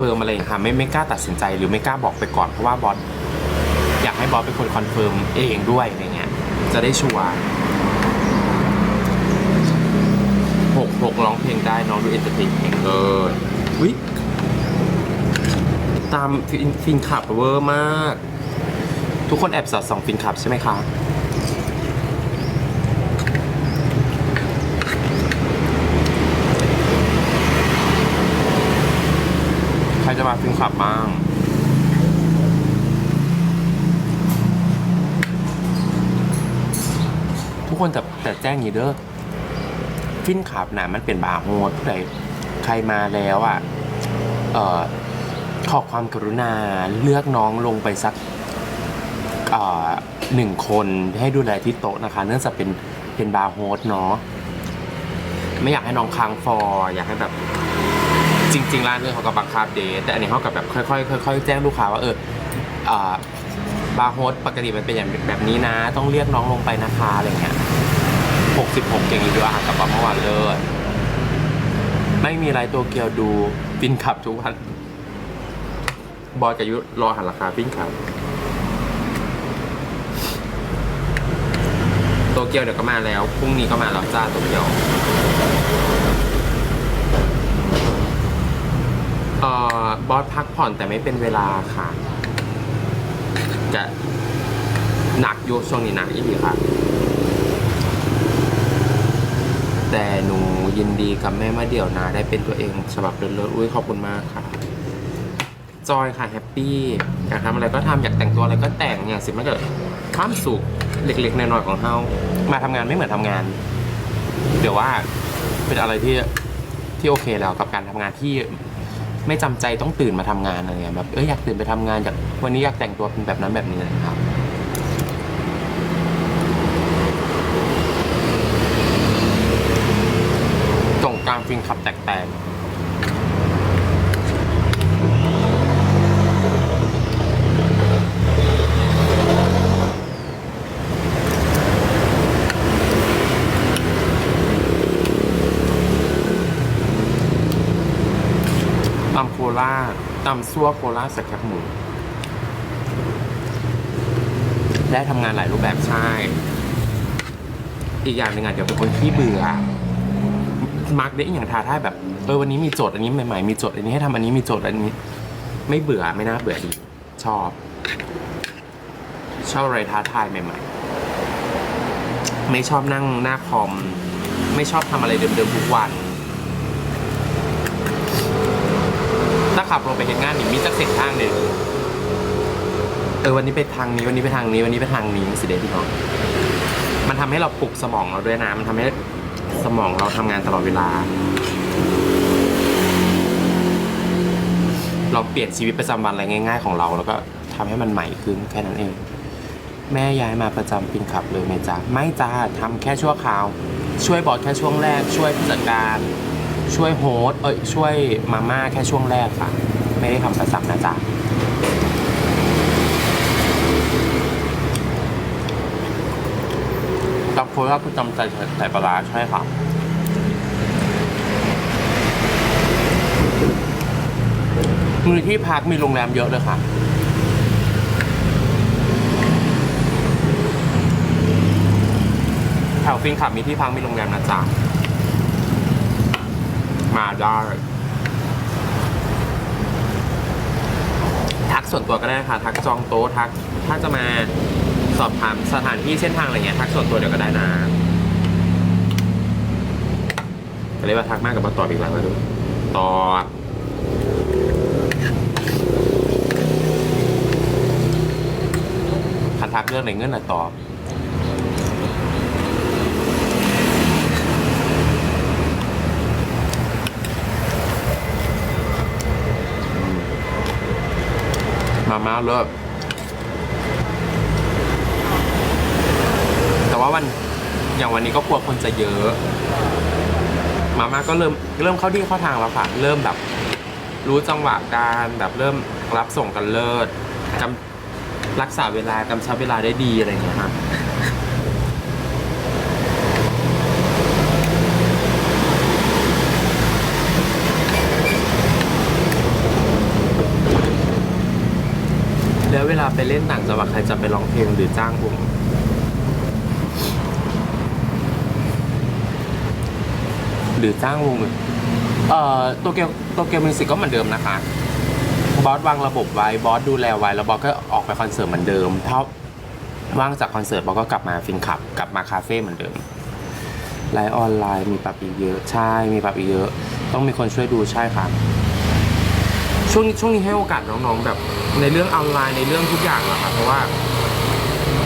เฟิร์มอะไรอย่างเงี้ยค่ะไม่ไม่กล้าตัดสินใจหรือไม่กล้าบอกไปก่อนเพราะว่าบอสอยากให้บอสเป็นคนคอนเฟิร์มเองด้วยอะไรเงี้ยจะได้ชัวร์หกหกร้องเพลงได้น้องดูเอนเตอร์เทนเพลงเออวิตามฟินฟินขับเวอร์มาก ทุกคนแอบสอดส่องฟินขับใช่ไหมคะ รจะมาฟินขับบ้างทุกคนแต่แต่แจ้งอย่างนี้เด้อฟินขับนะมันเป็นบาร์โฮสใครใครมาแล้วอะเอ่อขอความกรุณาเลือกน้องลงไปสักเอ่อหนึ่งคนให้ดูแลที่โต๊ะนะคะ เนื่องจากเป็นเป็นบาร์โฮสเนาะไม่อยากให้น้องค้างฟอร์อยากให้แบบ จริง ๆ ร้านอื่นเขาก็บังคับเดทแต่อันนี้เขากับแบบค่อยๆค่อยๆแจ้งลูกค้าว่าเอออ่าบาร์โฮสปกติมันเป็นอย่างแบบนี้นะ ต้องเรียกน้องลงไปนะคะอะไรเงี้ย66 เก่งรีวิวอาหารกับเมื่อวานเลยไม่มีอะไรตัวเกียวดูฟินขับทุกวัน บอยกับยุรอหันราคาฟินขับโตเกียวเดี๋ยวก็มาแล้ว พรุ่งนี้ก็มาแล้วจ้าโตเกียว เอ่อบอสพักผ่อนแต่ไม่เป็นเวลาค่ะ จะหนักอยู่ช่วงนี้หนักอีกทีค่ะ แต่หนูยินดีกับแม่มาเดี่ยวนะ ได้เป็นตัวเองฉบับเลิศๆอุ้ยขอบคุณมากค่ะ จอยค่ะแฮปปี้อยากทำอะไรก็ทำอยากแต่งตัวอะไรก็แต่งอย่างสิมันเกิดความสุขเล็กๆน้อยๆของเฮามาทำงานไม่เหมือนทำงาน เดี๋ยวว่าเป็นอะไรที่ที่โอเคแล้วกับการทำงานที่ ไม่จำใจต้องตื่นมาทำงานอะไรเงี้ยแบบเอออยากตื่นไปทำงานอยากวันนี้อยากแต่งตัวเป็นแบบนั้นแบบนี้นะครับตรงกลางฟินขับแตกแตำโคราชตำซั่วโคราชใส่แคบหมูได้ทำงานหลายรูปแบบใช่ อีกอย่างหนึ่งอะเดี๋ยวเป็นคนที่เบื่อมาร์กได้อย่างท้าทายแบบ เออวันนี้มีโจทย์อันนี้ใหม่ๆ มีโจทย์อันนี้ให้ทำอันนี้มีโจทย์อันนี้ ไม่เบื่อไม่น่าเบื่อดีชอบ ชอบอะไรท้าทายใหม่ๆ ไม่ชอบนั่งหน้าคอม ไม่ชอบทำอะไรเดิมๆทุกวัน ถ้า ขับรถไปเห็นงานนี่มีจักเส้นทางหนึ่งเออวันนี้ไปทางนี้วันนี้ไปทางนี้วันนี้ไปทางนี้สิเดพี่น้องมันทำให้เราปลุกสมองเราด้วยนะ มันทำให้สมองเราทำงานตลอดเวลา เราเปลี่ยนชีวิตประจำวันอะไรง่าย ๆ ของเราแล้วก็ทำให้มันใหม่ขึ้นแค่นั้นเอง แม่ย้ายมาประจำปินขับเลยไหมจ๊ะไม่จ้าทำแค่ชั่วคราว ช่วยบอสแค่ช่วงแรก ช่วยผู้จัดการ ช่วยโฮสเอ้ยช่วยมาม่าแค่ช่วงแรกค่ะ ไม่ได้ทำประจำนะจ๊ะตำโคราชประจำใจใส่ปลาร้าใช่ค่ะมีที่พักมีโรงแรมเยอะเลยค่ะแถวฟินขับมีที่พักมีโรงแรมนะจ๊ะ มาได้ ทักส่วนตัวก็ได้ค่ะ ทักจองโต๊ะทัก ถ้าจะมาสอบถามสถานที่เส้นทางอะไรเงี้ยทักส่วนตัวเดี๋ยวก็ได้นะก็เรียกว่าทักมากกับมาตอบอีกหลังแล้วดูตอบคันทักเรื่องไหนเงื่อนน่ะตอบ มากเลยแต่ว่าวันอย่างวันนี้ก็กลัวคนจะเยอะ มาม่าก็เริ่มเริ่มเข้าที่เข้าทางแล้วค่ะ เริ่มแบบ รู้จังหวะการแบบเริ่มรับส่งกันเลิศกำรักษาเวลากำชับเวลาได้ดีอะไรอย่างเงี้ยค่ะ ไปเล่นต่างจังหวัดใครจะไปร้องเพลงหรือจ้างวงหรือจ้างวงอื่นเอ่อโตเกียวโตเกียวมิวสิกก็เหมือนเดิมนะคะ บอสวางระบบไว้บอสดูแลไว้แล้วบอสก็ออกไปคอนเสิร์ตเหมือนเดิมถ้าว่างจากคอนเสิร์ตบอสก็กลับมาฟินขับ กลับมาคาเฟ่เหมือนเดิมไลฟ์ออนไลน์มีปรับอีกเยอะใช่มีปรับอีกเยอะ ต้องมีคนช่วยดูใช่ครับช่วงนี้ช่วงนี้ให้โอกาสน้องๆแบบในเรื่องออนไลน์ในเรื่องทุกอย่างแหละครับเพราะว่า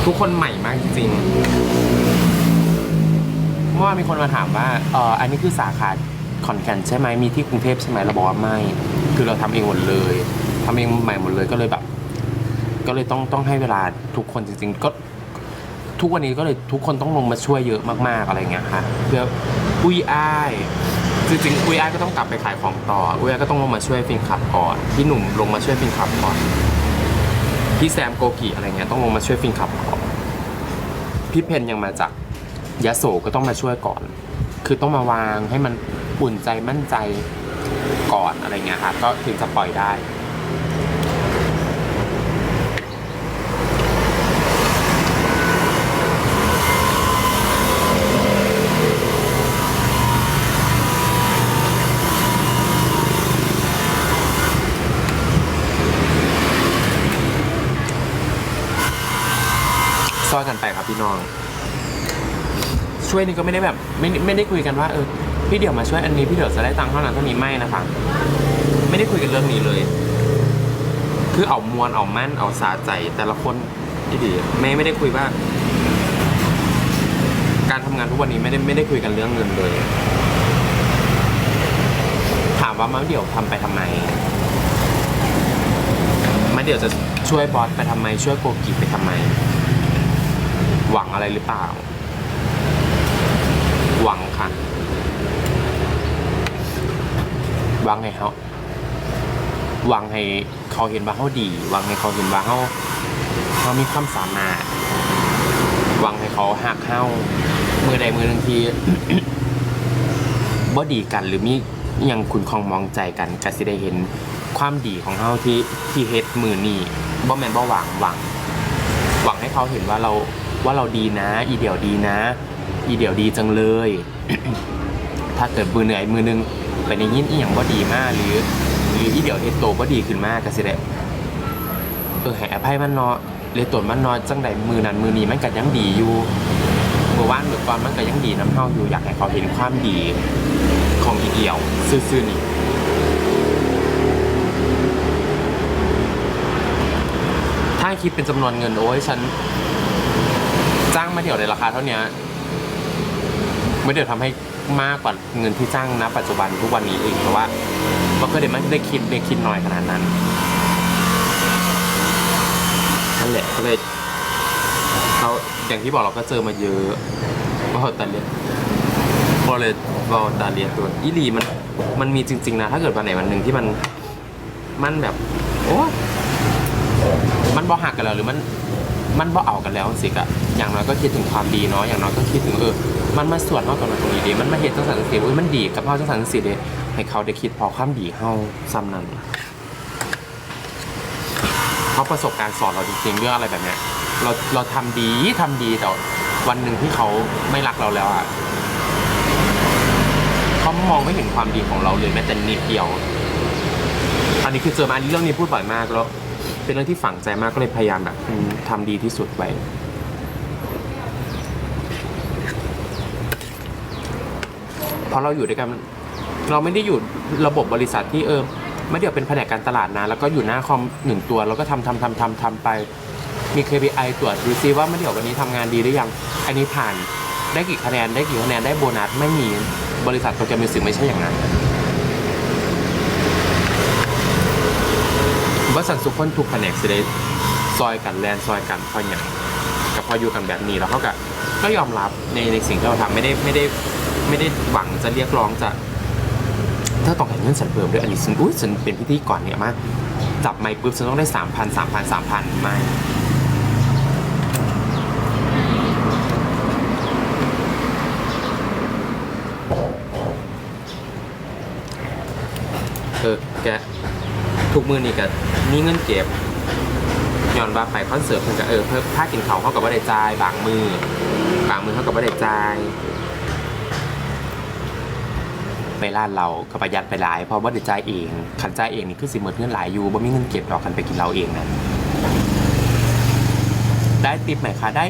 ทุกคนใหม่มากจริงๆเมื่อวานมีคนมาถามว่าเอออันนี้คือสาขาขอนแก่นใช่ไหมมีที่กรุงเทพใช่ไหมเราบอกว่าไม่ คือเราทำเองหมดเลยทำเองใหม่หมดเลยก็เลยแบบ ก็เลยต้องต้องให้เวลาทุกคนจริงๆก็ ทุกวันนี้ก็เลยทุกคนต้องลงมาช่วยเยอะมากๆอะไรเงี้ยค่ะเพื่ออุ้ยอ้าย จริงๆอุ้ยอ้ายก็ต้องกลับไปขายของต่ออุ้ยอ้ายก็ต้องลงมาช่วยฟินขับก่อนพี่หนุ่มลงมาช่วยฟินขับก่อนพี่แซมโกกิอะไรเงี้ยต้องลงมาช่วยฟินขับก่อนพี่เพนยังมาจากยะโสก็ต้องมาช่วยก่อน คือต้องมาวางให้มันอุ่นใจมั่นใจก่อนอะไรเงี้ยค่ะก็ถึงจะปล่อยได้ อยกันไปครับพี่น้อง ช่วยนี่ก็ไม่ได้แบบ ไม่ไม่ได้คุยกันว่าเออพี่เดี๋ยวมาช่วยอันนี้พี่เดี๋ยวจะได้ตังค์เท่านั้นเท่านี้ไม่นะคะไม่ได้คุยกันเรื่องนี้เลย คือเอามวลเอามั่นเอาสาใจแต่ละคนที่ดีไม่ไม่ได้คุยว่า การทำงานทุกวันนี้ไม่ได้ไม่ได้คุยกันเรื่องเงินเลย ถามว่ามาเดี๋ยวทำไปทำไมมาเดี๋ยวจะช่วยบอสไปทำไมช่วยโกกิไปทำไม หวังอะไรหรือเปล่า หวังค่ะ หวังให้เขาหวังให้เขาเห็นว่าเขาดี หวังให้เขาเห็นว่าเขาเขามีความสามารถ หวังให้เขาหักเข้ามือใดมือหนึ่งทีบ่ดีกันหรือมียังคุณคองมองใจกันก็สิได้เห็นความดีของเขาที่ที่เฮ็ดมือนี้บ่แม่นบ่หวังหวัง หวังให้เขาเห็นว่าเรา ว่าเราดีนะ อีเดียวดีนะ อีเดียวดีจังเลย ถ้าเกิดมือเหนื่อยมือนึงไปในยินอีหยังบ่ดีมากหรือหรืออีเดียวเฮ็ดโตบ่ดีขึ้นมากก็สิได้เออให้อภัยมันเนาะเลยตนมันเนาะจังใดมือนั้นมือนี้มันก็ยังดีอยู่เมื่อวานเมื่อก่อนมันก็ยังดีน้ำเฮาอยู่อยากให้เขาเห็นความดีของอีเดียวซื่อๆนี่ถ้าคิดเป็นจำนวนเงินโอ้ยฉัน จ้างมาเดี่ยวในราคาเท่านี้ไม่เดี๋ยวทำให้มากกว่าเงินที่จ้างนะปัจจุบันทุกวันนี้เองเพราะว่ามันก็เดี๋ยวไม่ได้คิดได้คิดน้อยขนาดนั้นนั่นแหละก็เลยเราอย่างที่บอกเราก็เจอมาเยอะก็แต่เรียนพอเลยก็ตาเรียตัวอีลีมันมันมีจริง ๆ นะ ถ้าเกิดวันไหนวันหนึ่งที่มันมันแบบ โอ้มันบ่หักกันแล้วหรือมัน มันบ่เอากันแล้วสิกะอย่างน้อยก็คิดถึงความดีเนาะอย่างน้อยก็คิดถึงเออมันมาส่วนเท่ากับมันตรงนี้ดีมันมาเห็นจังสันจังสีเอ้ยมันดีกับเฮาจังสันจังสีเด้ให้เขาได้คิดพอความดีเฮาซ้ำนั้นเพราะประสบการณ์สอนเราจริงๆเรื่องอะไรแบบเนี้ยเราเราทำดีทำดีแต่วันหนึ่งที่เขาไม่รักเราแล้วอะเขามองไม่เห็นความดีของเราเลยแม้แต่นิดเดียว อันนี้คือเจอมาอันนี้เรื่องนี้พูดบ่อยมากแล้ว เป็นเรื่องที่ฝังใจมากก็เลยพยายามแบบอืมทำดีที่สุดไว้เพราะเราอยู่ด้วยกัน เราไม่ได้อยู่ระบบบริษัทที่เออไม่เดี๋ยวเป็นแผนกการตลาดนะแล้วก็อยู่หน้าคอมหนึ่งตัวแล้วก็ทำทำทำทำทำไป มี KPI ตรวจดูซิว่าไม่เดี๋ยววันนี้ทำงานดีหรือยัง อันนี้ผ่านได้กี่คะแนนได้กี่คะแนนได้โบนัสไม่มีบริษัทโปรแกรมมิวสิกไม่ใช่อย่างนั้น ว่าสันสุขคนทุกแผนกสิได้ซอยกันแลนซอยกันพออย่างกับพออยู่กันแบบนี้แล้วเขาก็ก็ยอมรับในในสิ่งที่เราทำไม่ได้ไม่ได้ไม่ได้หวังจะเรียกร้องจะถ้าต้องให้เงินฉันเพิ่มด้วยอันนี้ฉันอุ้ยฉันเป็นพิธีก่อนเนี่ยมากจับไมค์ปุ๊บฉันต้องได้สามพันสามพันสามพันไม่เออแก ทุกมือนี่ก็มีเงินเก็บย้อนย้อนว่าไปคอนเสิร์ตเพิ่นก็เออเพิ่นถ้ากินเขาวเขากับว่าได้จ่ายบางมือบางมือเขากับว่าได้จ่ายไปร้านเราก็ประหยัดไปหลายเพราะว่าได้จ่ายเองคันจ่ายเองนี่คือสิหมดเงินหลายอยู่บ่มีเงินเก็บดอกคันไปกินเราเองนะได้ติปไหมคะได้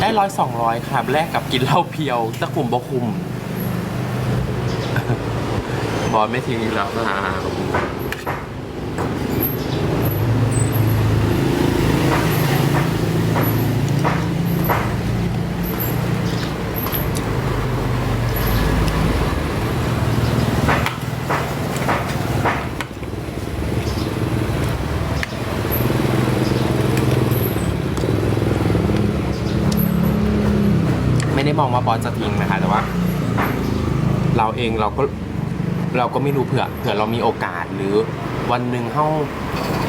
ได้ร้อยสองร้อยครับแลกกับกินเหล้าเพียวตะคุมบ่คุม บอลไม่ทิ้งอีกแล้วนะ องว่าบอสจะทิ้งนะคะ แต่ว่า เราเองเราก็เราก็ไม่รู้เผื่อเผื่อเรามีโอกาสหรือวันหนึ่งเข้า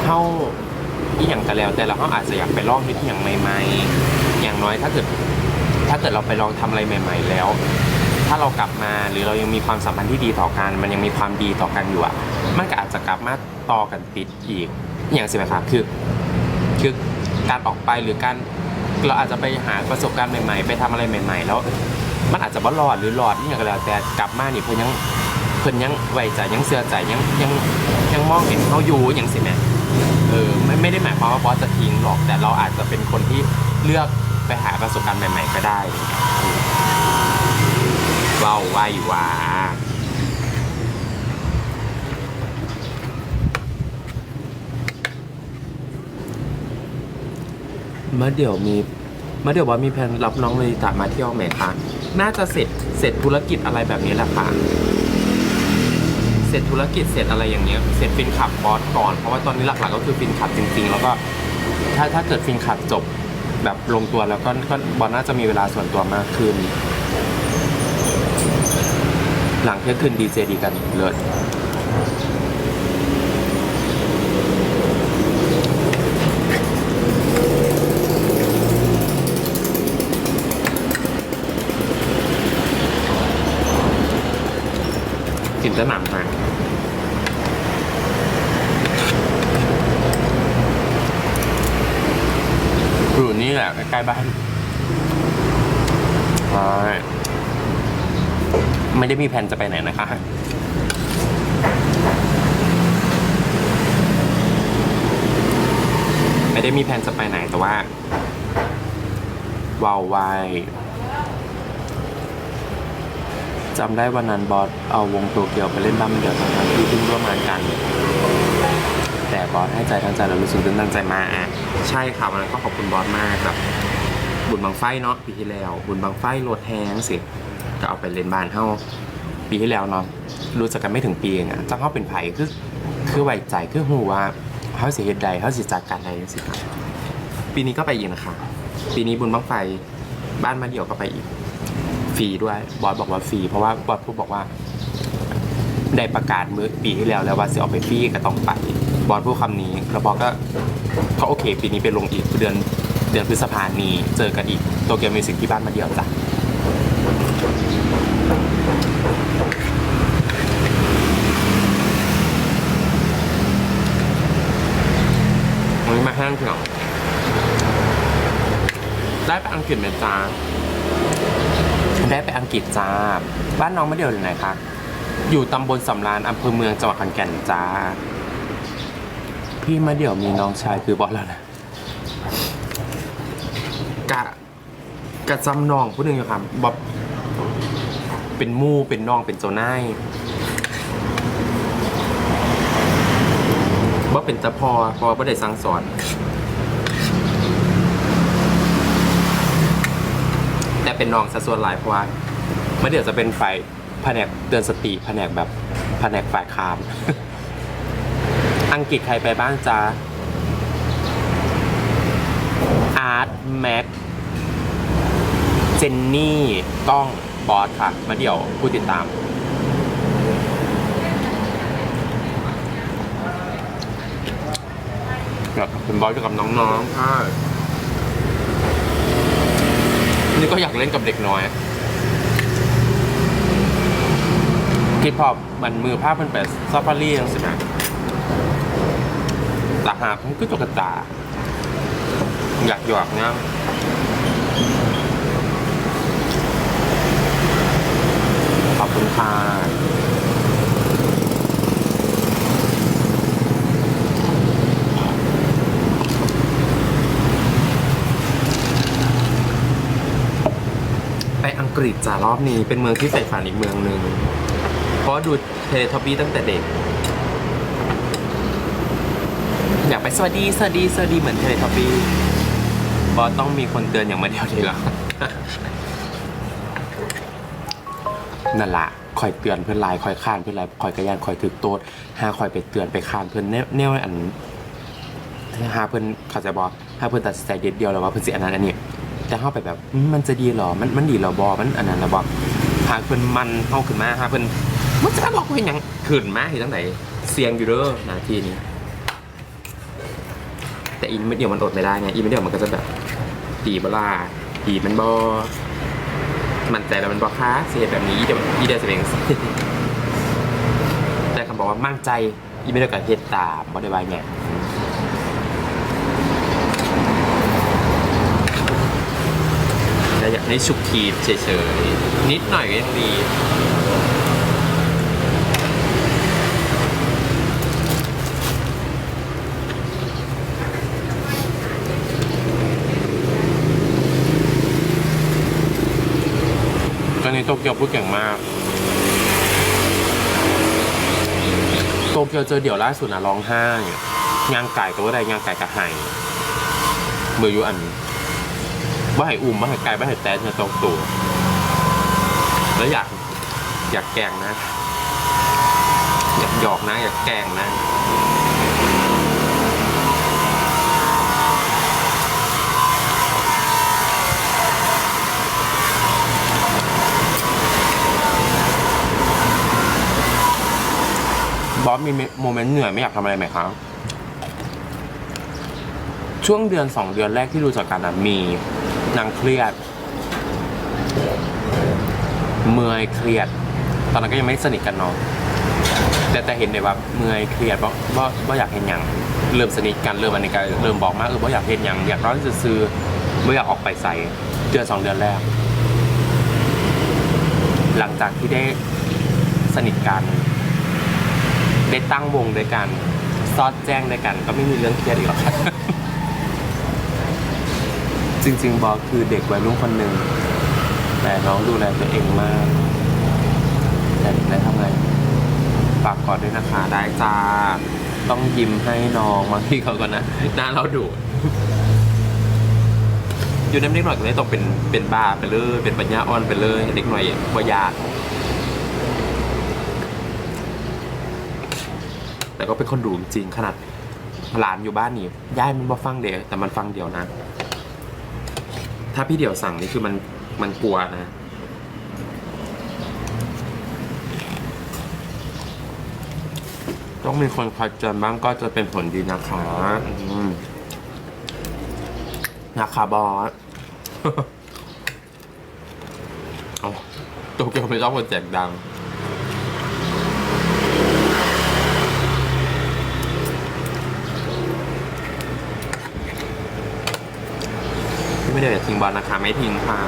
เข้าที่อย่างกันแล้ว แต่เราก็อาจจะอยากไปลองที่อย่างใหม่ๆ อย่างน้อยถ้าเกิดถ้าเกิดเราไปลองทำอะไรใหม่ ๆ แล้ว ถ้าเรากลับมาหรือเรายังมีความสัมพันธ์ที่ดีต่อกัน มันยังมีความดีต่อกันอยู่อะมันก็อาจจะกลับมาต่อกันติดอีกอย่างสิไหมครับคือคือการออกไปหรือการ เราอาจจะไปหาประสบการณ์ใหม่ๆ ไปทำอะไรใหม่ ๆ แล้ว มันอาจจะบ่รอดหรือรอดนี่อย่างก็แล้วแต่กลับมานี่เพิ่นยังเพิ่นยังไว้ใจยังเสื่อใจยังยังยังมองเห็นเขาอยู่อย่างสิแม่เออไม่ไม่ได้หมายความว่าบอสจะทิ้งหรอก แต่เราอาจจะเป็นคนที่เลือกไปหาประสบการณ์ใหม่ ๆ ก็ได้อะไรเงี้ยเว้าไว้ว่าเมื่อเดี๋ยวมี มื่อเดี๋ยวว่ามีแผนรับน้องเลยตามาเที่ยวไหมคะ น่าจะเสร็จเสร็จธุรกิจอะไรแบบนี้แหละค่ะ เสร็จธุรกิจเสร็จอะไรอย่างเงี้ย เสร็จฟินขับบอสก่อน เพราะว่าตอนนี้หลักๆก็คือฟินขับจริง ๆ แล้วก็ถ้าถ้าเกิดฟินขับจบแบบลงตัวแล้วก็ก็บอสน่าจะมีเวลาส่วนตัวมากขึ้น หลังเที่ยงคืนดีเจดีกันเลิศ กินแต่หนังมาอยู่นี่แหละใกล้ๆบ้านใช่ไม่ได้มีแผนจะไปไหนนะคะ ไม่ได้มีแผนจะไปไหนแต่ว่าวาววาย จำได้วันนั้นบอสเอาวงโตเกียวไปเล่นบ้านเดียวทั้งที่เพิ่งร่วมงานกัน แต่บอสให้ใจทั้งใจแล้วรู้สึกตื่นตันใจมากอะใช่ค่ะวันนั้นก็ขอบคุณบอสมากแบบบุญบังไฟเนาะปีที่แล้ว บุญบังไฟโหลดแฮงสิก็เอาไปเล่นบ้านเฮาปีที่แล้วเนาะรู้จักกันไม่ถึงปีเองอะจังเฮาเป็นไผคือคือไว้ใจคือหูว่าเฮาสิเฮ็ดใดเฮาสิจัดการใดจังซี่ค่ะปีนี้ก็ไปอีกนะคะปีนี้บุญบังไฟบ้านมาเดี่ยวก็ไปอีก ฟรีด้วย บอสบอกว่าฟรีเพราะว่าบอสพูดบอกว่า ได้ประกาศมือปีที่แล้วแล้วว่าจะออกไปฟรีก็ต้องไปบอสพูดคำนี้แล้วบอสก็เขาโอเค ปีนี้ไปลงอีกเดือนเดือนพฤษภาคมนี้เจอกันอีกโตเกียวมิวสิกที่บ้านมาเดียวจ้ะมาห้างเถอะได้ไปอังกฤษไหมจ้า ได้ไปอังกฤษจ้า บ้านน้องมาเดียวอยู่ไหนคะ อยู่ตำบลสำราญอำเภอเมืองจังหวัดขอนแก่นจ้า พี่มาเดี่ยวมีน้องชายคือบอสแล้วนะ กะ กะจำน้องผู้หนึ่งอยู่ครับบอเป็นมู่เป็นน้องเป็นเจ้านายบ่เป็นตะพอพอบ่ได้สั่งสอน แต่ เป็นน้องซะส่วนหลายเพราะว่ามื่เดี๋ยวจะเป็นฝ่ายแผนกเตือนสติแผนกแบบแผนกฝ่ายคาม อังกฤษใครไปบ้างจ้าอาร์ตแม็กเจนนี่ก้องบอสค่ะ มาเดี๋ยวผู้ติดตามอยากเป็นบอสกับน้องๆใช่ นี่ก็อยากเล่นกับเด็กน้อยคิดพอมันมือภาพมันแป็นซาฟารียังสินะตาหาผมก็ตกกตา อยากหยอกเนี่ยขอบคุณค่ะไปอัง กฤษจ้ารอบนี้เป็นเมืองที่ใฝ่ฝันอีกเมืองหนึ่งเพราะดูเทเลทอปี้ตั้งแต่เด็ก อยากไปสวัสดีสวัสดีสวัสดีเหมือนเทเลทอปี้บอสต้องมีคนเตือนอย่างมาเดียวทีละนั่นละคอยเตือนเพื่อนไลน์คอยข้านเพื่อนไลน์คอยกระยานคอยถึกโต๊ดหาคอยไปเตือนไปข้านเพื่อนแนวแนวอันหาเพื่อนเขาใจะบอกหาเพื่อนตัดสินใจเด็ดเดียวแล้วว่าเพื่อนสิอันนั้นอันนี้ แต่เข้าไปแบบมันจะดีหรอ มันมันดีหรอบอมันอันนั้นแล้วบอกหาเพื่อนมันเข้าขึ้นมาหาเพื่อนมันจะบอกว่าหยังขึ้นมาเห็นตั้งไหนเสียงอยู่เด้อนาทีนี้ แต่อีไม่เดียวมันอดไม่ได้ไงอีไม่เดียวมันก็จะแบบตีบลาตีมันบอมันใจแล้วมันบอค้าเสียแบบนี้เดียวอีเดียวจะเป็นแต่คำบอกว่ามั่นใจอีไม่เดียวกับเฮ็ดตามบอได้บาย ไงแต่อยากได้ฉุกทีเฉยๆ นิดหน่อยก็ยังดี ตอนนี้โตเกียวพูดเก่งมาก โตเกียวเจอเดี่ยวล่าสุดนะร้องไห้ยางไก่ตัวใดยางไก่กระไห้เมื่ออยู่อัน บ่าให้อุ่มบ่าให้ไก่บ่าให้แตนเนี่ยตรงตัว แล้วอยากอยากแกงนะ อยากหยอกนะ อยากแกงนะบอสมีโมเมนต์เหนื่อยไม่อยากทำอะไรไหมครับ ช่วงเดือนสองเดือนแรกที่รู้จักกันนะมี นางเครียด เมื่อยเครียด ตอนนั้นก็ยังไม่สนิทกันเนาะแต่แต่เห็นเลยว่าเมื่อยเครียดเพราะว่าว่าอยากเห็นอย่างเริ่มสนิทกันเริ่มอันนี้กันเริ่มบอกมากเออว่าอยากเห็นอย่างอยากร้อนซื้อไม่อยากออกไปใส่เดือนสองเดือนแรก หลังจากที่ได้สนิทกัน ได้ตั้งวงด้วยกันซอดแจ้งด้วยกัน ก็ไม่มีเรื่องเครียดอีกหรอก จริง ๆ บอกคือเด็กวัยรุ่นคนหนึ่ง แต่น้องดูแลตัวเองมากแต่ได้ทำไงฝากกอดด้วยนะคะได้จ้า ต้องยิ้มให้น้องบางที่เขาก็นะหน้าเราดุอยู่น้ำเล็กหน่อยก็เลยต้องเป็นเป็นบ้าไปเลยเป็นปัญญาอ่อนไปเลยเด็กหน่อยว่ายากแต่ก็เป็นคนดูจริงขนาดหลานอยู่บ้านนี่ย่ายมันบ่ฟังเดียวแต่มันฟังเดียวนะ ถ้าพี่เดี่ยวสั่งนี่คือมันมันกลัวนะ ต้องมีคนคอยเตือนบ้างก็จะเป็นผลดีนะคะอืมนะคะบอสเอาตัวเกียวไม่ชอบคนแจกดัง ไม่ได้ทิ้งบอลนะคะ ไม่ทิ้งค่ะ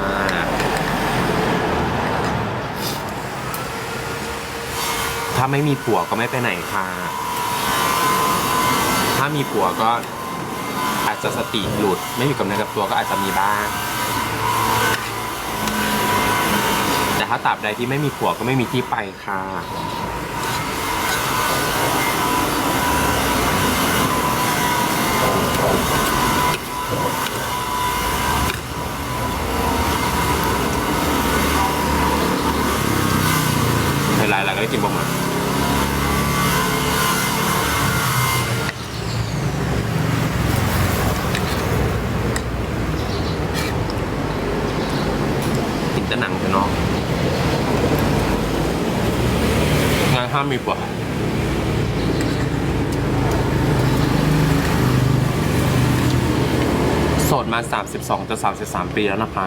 ถ้าไม่มีผัวก็ไม่ไปไหนค่ะ ถ้ามีผัวก็อาจจะสติหลุด ไม่อยู่กับเนื้อกับตัวก็อาจจะมีบ้าง แต่ถ้าตราบใดที่ไม่มีผัวก็ไม่มีที่ไปค่ะ ไฮไลท์ แล้วกินปลาหมึกกินแต่หนังเถอะเนาะงานห้ามมีผัวโสดมา 32จะ33 ปีแล้วนะคะ